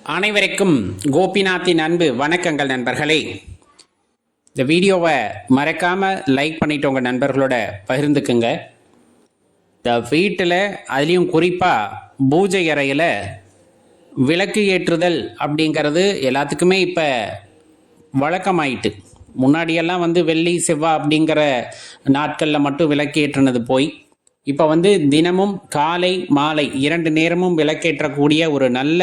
அனைவருக்கும் கோபிநாத்தின் அன்பு வணக்கங்கள் நண்பர்களே. இந்த வீடியோவை மறக்காமல் லைக் பண்ணிட்டவங்க நண்பர்களோட பகிர்ந்துக்குங்க. இந்த வீட்டில் அதுலேயும் குறிப்பாக பூஜை அறையில் விளக்கு ஏற்றுதல் அப்படிங்கிறது எல்லாத்துக்குமே இப்போ வழக்கமாயிட்டு. முன்னாடியெல்லாம் வந்து வெள்ளி செவ்வாய் அப்படிங்கிற நாட்களில் மட்டும் விளக்கு ஏற்றுனது போய் இப்போ வந்து தினமும் காலை மாலை இரண்டு நேரமும் விளக்கேற்றக்கூடிய ஒரு நல்ல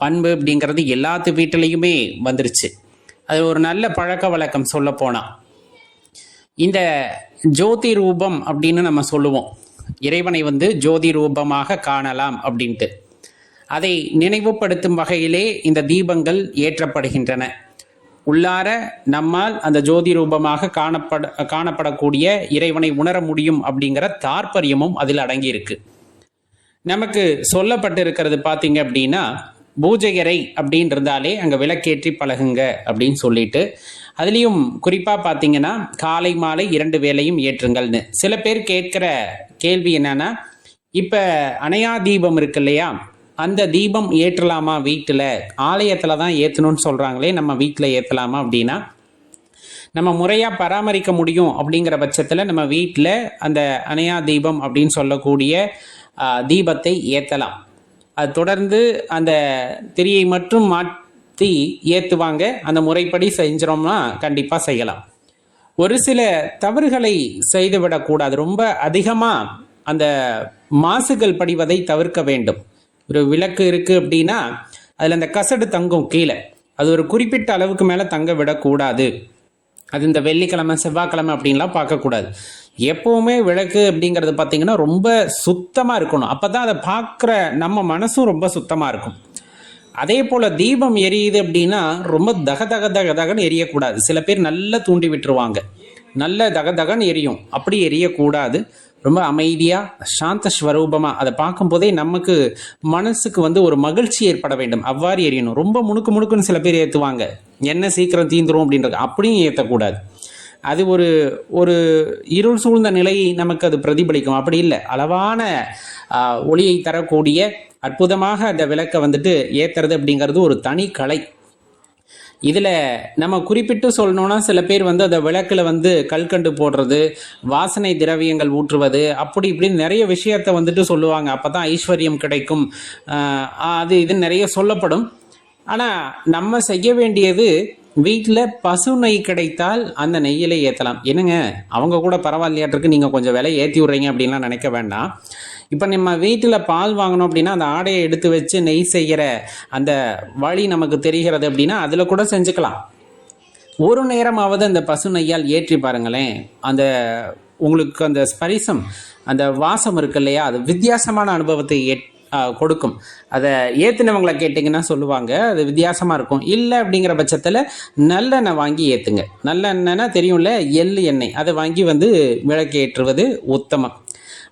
பண்பு அப்படிங்கிறது எல்லாத்து வீட்டிலையுமே வந்துருச்சு. அது ஒரு நல்ல பழக்க வழக்கம் சொல்ல போனால் இந்த ஜோதி ரூபம் அப்படின்னு நம்ம சொல்லுவோம். இறைவனை வந்து ஜோதி ரூபமாக காணலாம் அப்படின்ட்டு. அதை நினைவுபடுத்தும் வகையிலே இந்த தீபங்கள் ஏற்றப்படுகின்றன. உள்ளார நம்மால் அந்த ஜோதி ரூபமாக காணப்பட காணப்படக்கூடிய இறைவனை உணர முடியும் அப்படிங்கிற தாற்பயமும் அதில் அடங்கியிருக்கு. நமக்கு சொல்லப்பட்டு இருக்கிறது பார்த்தீங்க அப்படின்னா பூஜையறை அப்படின்னு இருந்தாலே அங்கே விளக்கேற்றி பழகுங்க அப்படின்னு சொல்லிட்டு அதுலேயும் குறிப்பாக பார்த்தீங்கன்னா காலை மாலை இரண்டு வேலையும் ஏற்றுங்கள்னு. சில பேர் கேட்குற கேள்வி என்னன்னா இப்போ அணையா தீபம் இருக்கு இல்லையா? அந்த தீபம் ஏற்றலாமா வீட்டில்? ஆலயத்தில் தான் ஏற்றணும்னு சொல்கிறாங்களே நம்ம வீட்டில் ஏற்றலாமா அப்படின்னா நம்ம முறையாக பராமரிக்க முடியும் அப்படிங்கிற பட்சத்தில் நம்ம வீட்டில் அந்த அணையா தீபம் அப்படின்னு சொல்லக்கூடிய தீபத்தை ஏற்றலாம் அது தொடர்ந்து அந்த திரியை மட்டும் மாற்றி ஏற்றுவாங்க அந்த முறைப்படி செஞ்சோம்னா கண்டிப்பாக செய்யலாம். ஒரு சில தவறுகளை செய்துவிடக்கூடாது ரொம்ப அதிகமாக அந்த மாசுகள் படிவதை தவிர்க்க வேண்டும். ஒரு விளக்கு இருக்குது அப்படின்னா அதில் அந்த கசடு தங்கும் கீழே. அது ஒரு குறிப்பிட்ட அளவுக்கு மேலே தங்க விடக்கூடாது அது இந்த வெள்ளிக்கிழமை செவ்வாய்க்கிழமை அப்படின்லாம் பார்க்கக்கூடாது. எப்போவுமே விளக்கு அப்படிங்கிறது பார்த்தீங்கன்னா ரொம்ப சுத்தமாக இருக்கணும். அப்போ தான் அதை பார்க்குற நம்ம மனசும் ரொம்ப சுத்தமாக இருக்கும். அதே போல் தீபம் எரியுது அப்படின்னா ரொம்ப தக தக தக தகன்னு எரியக்கூடாது. சில பேர் நல்லா தூண்டி விட்டுருவாங்க. நல்ல தக தகன்னு எரியும். அப்படி எரியக்கூடாது. ரொம்ப அமைதியாக சாந்த ஸ்வரூபமாக அதை பார்க்கும்போதே நமக்கு மனசுக்கு வந்து ஒரு மகிழ்ச்சி ஏற்பட வேண்டும். அவ்வாறு எரியணும். ரொம்ப முணுக்கு முணுக்குன்னு சில பேர் ஏற்றுவாங்க என்ன சீக்கிரம் தீந்துரும் அப்படின்றது. அப்படியும் ஏற்றக்கூடாது அது ஒரு ஒரு இருள் சூழ்ந்த நிலையை நமக்கு அது பிரதிபலிக்கும். அப்படி இல்லை. அளவான ஒளியை தரக்கூடிய அற்புதமாக அந்த விளக்கை வந்துட்டு ஏற்றுறது அப்படிங்கிறது ஒரு தனி கலை. இதில் நம்ம குறிப்பிட்டு சொல்லணும்னா சில பேர் வந்து அந்த விளக்கில் வந்து கல்கண்டு போடுறது வாசனை திரவியங்கள் ஊற்றுவது அப்படி இப்படின்னு நிறைய விஷயத்த வந்துட்டு சொல்லுவாங்க. அப்போ தான் ஐஸ்வர்யம் கிடைக்கும். அது இது நிறைய சொல்லப்படும். ஆனால் நம்ம செய்ய வேண்டியது வீட்டில் பசு நெய் கிடைத்தால் அந்த நெய்யிலே ஏற்றலாம் என்னங்க? அவங்க கூட பரவாயில்லையாட்டிருக்கு. நீங்கள் கொஞ்சம் விலை ஏற்றி விட்றீங்க அப்படின்லாம் நினைக்க வேண்டாம். இப்போ நம்ம வீட்டில் பால் வாங்கணும் அப்படின்னா அந்த ஆடையை எடுத்து வச்சு நெய் செய்கிற அந்த வழி நமக்கு தெரிகிறது அப்படின்னா அதில் கூட செஞ்சுக்கலாம். ஒரு நேரமாவது அந்த பசு நெய்யால் ஏற்றி பாருங்களேன். அந்த உங்களுக்கு அந்த ஸ்பரிசம் அந்த வாசம் இருக்கு இல்லையா? அது வித்தியாசமான அனுபவத்தை ஏற் கொடுக்கும். அதை ஏற்றுனவங்களை கேட்டிங்கன்னா சொல்லுவாங்க அது வித்தியாசமாக இருக்கும். இல்லை அப்படிங்கிற பட்சத்தில் நல்லெண்ணெய் வாங்கி ஏற்றுங்க நல்லெண்ணெய்னா தெரியும்ல எள்ளு எண்ணெய். அதை வாங்கி வந்து விளக்கு ஏற்றுவது உத்தமம்.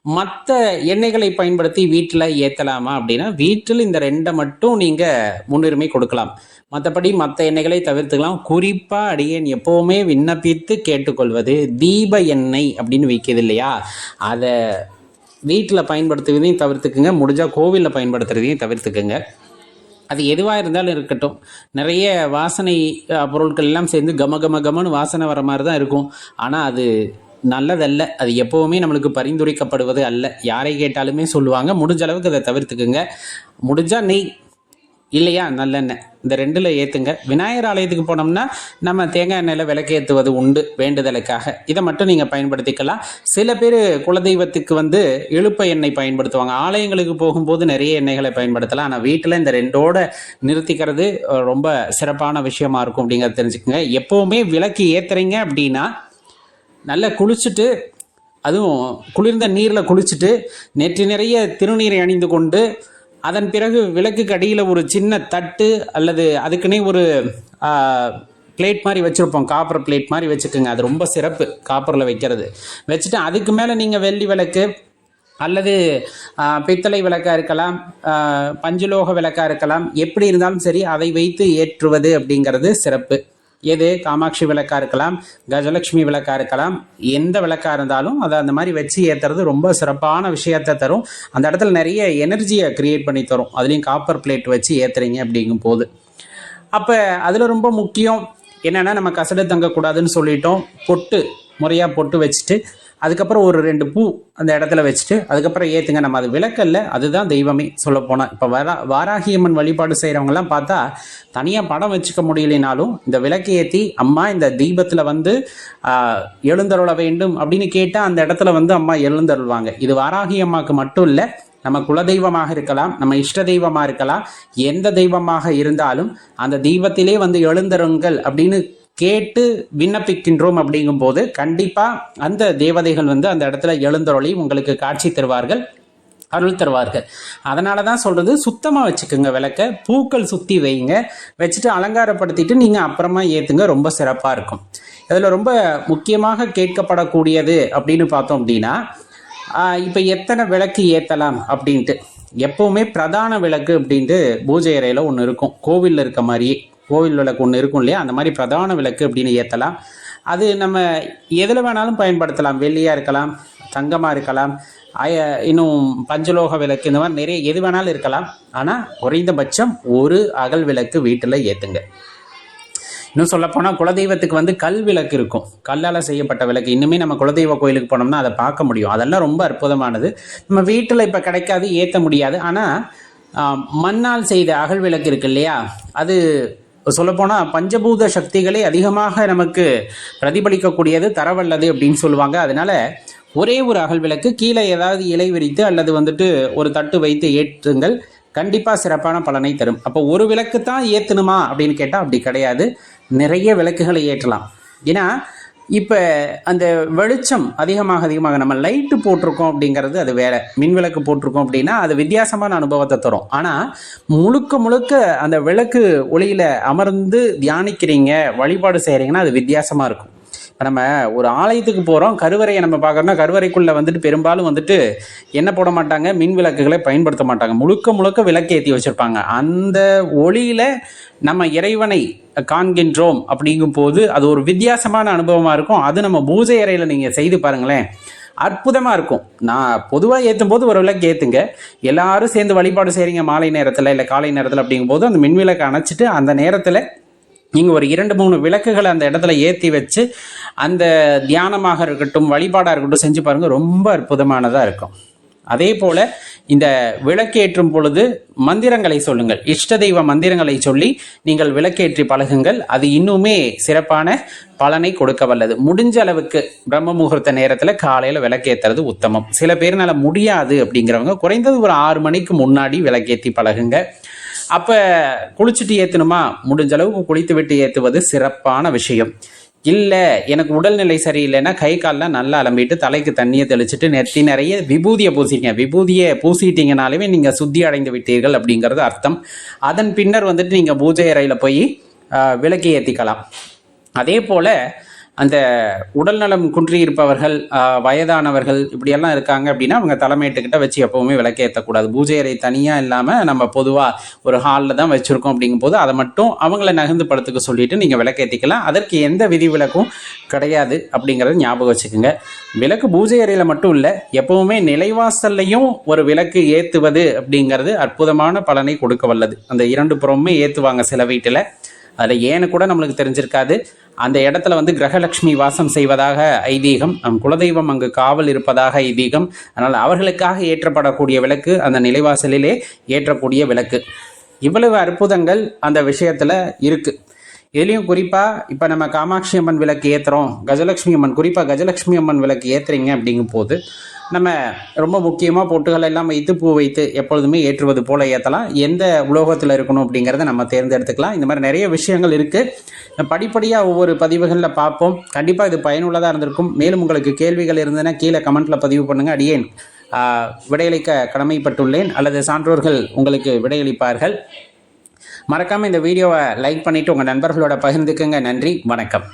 மற்ற எண்ணெய்களை பயன்படுத்தி வீட்டில் ஏற்றலாமா அப்படின்னா வீட்டில் இந்த ரெண்டை மட்டும் நீங்கள் முன்னுரிமை கொடுக்கலாம். மற்றபடி மற்ற எண்ணெய்களை தவிர்த்துக்கலாம். குறிப்பாக அடியேன் எப்போவுமே விண்ணப்பித்து கேட்டுக்கொள்வது தீப எண்ணெய் அப்படின்னு விற்கிது இல்லையா? அதை வீட்டில் பயன்படுத்துவதையும் தவிர்த்துக்குங்க. முடிஞ்சால் கோவிலில் பயன்படுத்துறதையும் தவிர்த்துக்குங்க. அது எதுவாக இருந்தாலும் இருக்கட்டும். நிறைய வாசனை பொருட்கள் எல்லாம் சேர்ந்து கம கம கமன்னு வாசனை வர மாதிரி தான் இருக்கும். ஆனால் அது நல்லதல்ல. அது எப்போவுமே நம்மளுக்கு பரிந்துரைக்கப்படுவது அல்ல. யாரை கேட்டாலுமே சொல்லுவாங்க. முடிஞ்ச அளவுக்கு அதை தவிர்த்துக்குங்க. முடிஞ்சால் நெய். இல்லையா? நல்லெண்ணெய். இந்த ரெண்டில் ஏற்றுங்க விநாயகர் ஆலயத்துக்கு போனோம்னா நம்ம தேங்காய் எண்ணெயில் விளக்கேற்றுவது உண்டு வேண்டுதலுக்காக. இதை மட்டும் நீங்கள் பயன்படுத்திக்கலாம். சில பேர் குலதெய்வத்துக்கு வந்து இழுப்ப எண்ணெய் பயன்படுத்துவாங்க. ஆலயங்களுக்கு போகும்போது நிறைய எண்ணெய்களை பயன்படுத்தலாம். ஆனால் வீட்டில் இந்த ரெண்டோட நிறுத்திக்கிறது ரொம்ப சிறப்பான விஷயமா இருக்கும் அப்படிங்கிறத தெரிஞ்சுக்கோங்க. எப்போவுமே விளக்கு ஏற்றுறீங்க அப்படின்னா நல்லா குளிச்சுட்டு அதுவும் குளிர்ந்த நீரில் குளிச்சுட்டு நெற்றி நிறைய திருநீரை அணிந்து கொண்டு அதன் பிறகு விளக்குக்கு அடியில் ஒரு சின்ன தட்டு அல்லது அதுக்குன்னே ஒரு பிளேட் மாதிரி வச்சுருப்போம். காப்பர் பிளேட் மாதிரி வச்சுக்கோங்க. அது ரொம்ப சிறப்பு காப்பரில் வைக்கிறது. வச்சுட்டு அதுக்கு மேலே நீங்கள் வெள்ளி விளக்கு அல்லது பித்தளை விளக்காக இருக்கலாம் பஞ்சுலோக பஞ்சலோக விளக்காக இருக்கலாம். எப்படி இருந்தாலும் சரி அதை வைத்து ஏற்றுவது அப்படிங்கிறது சிறப்பு. எது? காமாட்சி விளக்கா இருக்கலாம் கஜலட்சுமி விளக்கா இருக்கலாம். எந்த விளக்கா இருந்தாலும் அதை அந்த மாதிரி வச்சு ஏற்றுறது ரொம்ப சிறப்பான விஷயத்தை தரும். அந்த இடத்துல நிறைய எனர்ஜியை கிரியேட் பண்ணி தரும். அதுலேயும் காப்பர் பிளேட் வச்சு ஏற்றுறீங்க அப்படிங்கும் போது. அப்போ அதில் ரொம்ப முக்கியம் என்னென்னா நம்ம கசடு தங்கக்கூடாதுன்னு சொல்லிட்டோம். பொட்டு. முறையாக பொட்டு வச்சுட்டு அதுக்கப்புறம் ஒரு ரெண்டு பூ அந்த இடத்துல வச்சுட்டு அதுக்கப்புறம் ஏற்றுங்க நம்ம அது விளக்கல்ல அதுதான் தெய்வமே சொல்ல போனால் இப்போ வரா வாராகியம்மன் வழிபாடு செய்கிறவங்கலாம் பார்த்தா தனியாக படம் வச்சுக்க முடியலைனாலும் இந்த விளக்கு ஏற்றி அம்மா இந்த தீபத்தில் வந்து எழுந்தருள வேண்டும் அப்படின்னு கேட்டால் அந்த இடத்துல வந்து அம்மா எழுந்தருள்வாங்க. இது வாராகி அம்மாவுக்கு மட்டும் இல்லை நம்ம குலதெய்வமாக இருக்கலாம் நம்ம இஷ்ட தெய்வமாக இருக்கலாம் எந்த தெய்வமாக இருந்தாலும் அந்த தெய்வத்திலே வந்து எழுந்தருங்கள் அப்படின்னு கேட்டு விண்ணப்பிக்கின்றோம் அப்படிங்கும்போது கண்டிப்பாக அந்த தேவதைகள் வந்து அந்த இடத்துல எழுந்தருளி உங்களுக்கு காட்சி தருவார்கள் அருள் தருவார்கள். அதனால தான் சொல்கிறது சுத்தமாக வச்சுக்கோங்க விளக்க பூக்கள் சுற்றி வைங்க வச்சுட்டு அலங்காரப்படுத்திட்டு நீங்கள் அப்புறமா ஏற்றுங்க ரொம்ப சிறப்பாக இருக்கும். இதில் ரொம்ப முக்கியமாக கேட்கப்படக்கூடியது அப்படின்னு பார்த்தோம் அப்படின்னா இப்போ எத்தனை விளக்கு ஏற்றலாம் அப்படின்ட்டு. எப்போவுமே பிரதான விளக்கு அப்படின்ட்டு பூஜை அறையில் ஒன்று இருக்கும். கோவிலில் இருக்க மாதிரியே. கோவில் விளக்கு ஒன்று இருக்கும் இல்லையா? அந்த மாதிரி பிரதான விளக்கு அப்படின்னு ஏற்றலாம் அது நம்ம எதில் வேணாலும் பயன்படுத்தலாம். வெள்ளியாக இருக்கலாம் தங்கமாக இருக்கலாம் அய இன்னும் பஞ்சலோக விளக்கு இந்த மாதிரி நிறைய எது வேணாலும் இருக்கலாம். ஆனால் குறைந்தபட்சம் ஒரு அகல் விளக்கு வீட்டில் ஏற்றுங்க இன்னும் சொல்லப்போனால் குலதெய்வத்துக்கு வந்து கல் விளக்கு இருக்கும். கல்லால் செய்யப்பட்ட விளக்கு. இன்னுமே நம்ம குலதெய்வ கோயிலுக்கு போனோம்னா அதை பார்க்க முடியும். அதெல்லாம் ரொம்ப அற்புதமானது. நம்ம வீட்டில் இப்போ கிடைக்காது ஏற்ற முடியாது. ஆனால் மண்ணால் செய்த அகல் விளக்கு இருக்கு இல்லையா? அது சொல்லப்போனால் பஞ்சபூத சக்திகளை அதிகமாக நமக்கு பிரதிபலிக்கக்கூடியது தரவல்லது அப்படின்னு சொல்லுவாங்க. அதனால ஒரே ஒரு அகல் விளக்கு கீழே ஏதாவது இலை விரித்து அல்லது வந்துட்டு ஒரு தட்டு வைத்து ஏற்றுங்கள். கண்டிப்பாக சிறப்பான பலனை தரும். அப்போ ஒரு விளக்கு தான் ஏற்றணுமா அப்படின்னு கேட்டால் அப்படி கிடையாது. நிறைய விளக்குகளை ஏற்றலாம். ஏன்னா இப்போ அந்த வெளிச்சம் அதிகமாக அதிகமாக நம்ம லைட்டு போட்டிருக்கோம் அப்படிங்கிறது அது வேற. மின் விளக்கு போட்டிருக்கோம் அப்படின்னா அது வித்தியாசமான அனுபவத்தை தரும். ஆனால் முழுக்க முழுக்க அந்த விளக்கு ஒளியில் அமர்ந்து தியானிக்கிறீங்க வழிபாடு செய்கிறீங்கன்னா அது வித்தியாசமாக இருக்கும். இப்போ நம்ம ஒரு ஆலயத்துக்கு போகிறோம் கருவறையை நம்ம பார்க்குறோம்னா கருவறைக்குள்ளே வந்துட்டு பெரும்பாலும் வந்துட்டு என்ன போட மாட்டாங்க? மின் விளக்குகளை பயன்படுத்த மாட்டாங்க. முழுக்க முழுக்க விளக்கு ஏற்றி வச்சுருப்பாங்க. அந்த ஒளியில் நம்ம இறைவனை காண்கின்றோம் அப்படிங்கும் போது அது ஒரு வித்தியாசமான அனுபவமாக இருக்கும். அது நம்ம பூஜை அறையில் நீங்கள் செய்து பாருங்களேன். அற்புதமாக இருக்கும். நான் பொதுவாக ஏற்றும் போது ஒரு விளக்கு ஏற்றுங்க எல்லாரும் சேர்ந்து வழிபாடு செய்கிறீங்க மாலை நேரத்தில் இல்லை காலை நேரத்தில் அப்படிங்கும்போது அந்த மின்விளக்கை அணைச்சிட்டு அந்த நேரத்தில் நீங்கள் ஒரு இரண்டு மூணு விளக்குகளை அந்த இடத்துல ஏற்றி வச்சு அந்த தியானமாக இருக்கட்டும் வழிபாடாக இருக்கட்டும் செஞ்சு பாருங்கள் ரொம்ப அற்புதமானதாக இருக்கும். அதே போல் இந்த விளக்கேற்றும் பொழுது மந்திரங்களை சொல்லுங்கள். இஷ்ட தெய்வ மந்திரங்களை சொல்லி நீங்கள் விளக்கேற்றி பழகுங்கள். அது இன்னுமே சிறப்பான பலனை கொடுக்க வல்லது. முடிஞ்ச அளவுக்கு பிரம்ம முகூர்த்த நேரத்தில் காலையில் விளக்கேற்றுறது உத்தமம். சில பேர்னால முடியாது அப்படிங்கிறவங்க குறைந்தது ஒரு ஆறு மணிக்கு முன்னாடி விளக்கேற்றி பழகுங்க. அப்போ குளிச்சுட்டு ஏற்றணுமா முடிஞ்ச அளவுக்கு குளித்து விட்டு ஏற்றுவது சிறப்பான விஷயம். இல்லை எனக்கு உடல்நிலை சரியில்லைன்னா கை கால்லாம் நல்லா அலம்பிட்டு தலைக்கு தண்ணியை தெளிச்சுட்டு நெத்தி நிறைய விபூதியை பூசிங்க. விபூதியை பூசிட்டீங்கனாலுமே நீங்கள் சுத்தி அடைந்து விட்டீர்கள் அப்படிங்கிறது அர்த்தம். அதன் பின்னர் வந்துட்டு நீங்கள் பூஜை அறையில் போய் விளக்கு ஏற்றிக்கலாம் அதே போல் அந்த உடல்நலம் குன்றி இருப்பவர்கள் வயதானவர்கள் இப்படியெல்லாம் இருக்காங்க அப்படின்னா அவங்க தலைமையிட்டுக்கிட்ட வச்சு எப்போவுமே விளக்கேற்றக்கூடாது பூஜை அறை தனியாக இல்லாமல் நம்ம பொதுவாக ஒரு ஹாலில் தான் வச்சுருக்கோம் அப்படிங்கும்போது அதை மட்டும் அவங்கள நகர்ந்து படத்துக்கு சொல்லிட்டு நீங்கள் விளக்கேற்றிக்கலாம் அதற்கு எந்த விதி விலக்கும் கிடையாது அப்படிங்கிறத ஞாபகம் வச்சுக்கோங்க. விளக்கு பூஜை அறையில் மட்டும் இல்லை எப்பவுமே நிலைவாசல்லையும் ஒரு விளக்கு ஏற்றுவது அப்படிங்கிறது அற்புதமான பலனை கொடுக்க வல்லது. அந்த இரண்டு புறமுமே ஏற்றுவாங்க சில வீட்டில். அதில் ஏன்னு கூட நம்மளுக்கு தெரிஞ்சிருக்காது. அந்த இடத்துல வந்து கிரகலட்சுமி வாசம் செய்வதாக ஐதீகம் நம் குலதெய்வம் அங்கு காவல் இருப்பதாக ஐதீகம். அதனால் அவர்களுக்காக ஏற்றப்படக்கூடிய விளக்கு அந்த நிலைவாசலிலே ஏற்றக்கூடிய விளக்கு. இவ்வளவு அற்புதங்கள் அந்த விஷயத்தில் இருக்குது இதுலேயும் குறிப்பாக இப்போ நம்ம காமாட்சி அம்மன் விளக்கு ஏற்றுறோம் கஜலட்சுமி அம்மன் குறிப்பாக கஜலட்சுமி அம்மன் விளக்கு ஏற்றுறீங்க அப்படிங்கும் போது நம்ம ரொம்ப முக்கியமாக பொட்டுகளை எல்லாம் வைத்து பூ வைத்து எப்பொழுதுமே ஏற்றுவது போல ஏற்றலாம் எந்த உலோகத்தில் இருக்கணும் அப்படிங்கிறத நம்ம தேர்ந்தெடுத்துக்கலாம். இந்த மாதிரி நிறைய விஷயங்கள் இருக்குது படிப்படியாக ஒவ்வொரு பதிவுகளில் பார்ப்போம். கண்டிப்பாக இது பயனுள்ளதாக இருந்திருக்கும். மேலும் உங்களுக்கு கேள்விகள் இருந்ததுன்னா கீழே கமெண்ட்டில் பதிவு பண்ணுங்கள் அடியேன் விடையளிக்க கடமைப்பட்டுள்ளேன். அல்லது சான்றோர்கள் உங்களுக்கு விடையளிப்பார்கள். மறக்காமல் இந்த வீடியோவை லைக் பண்ணிவிட்டு உங்கள் நண்பர்களோட பகிர்ந்துக்குங்க. நன்றி வணக்கம்.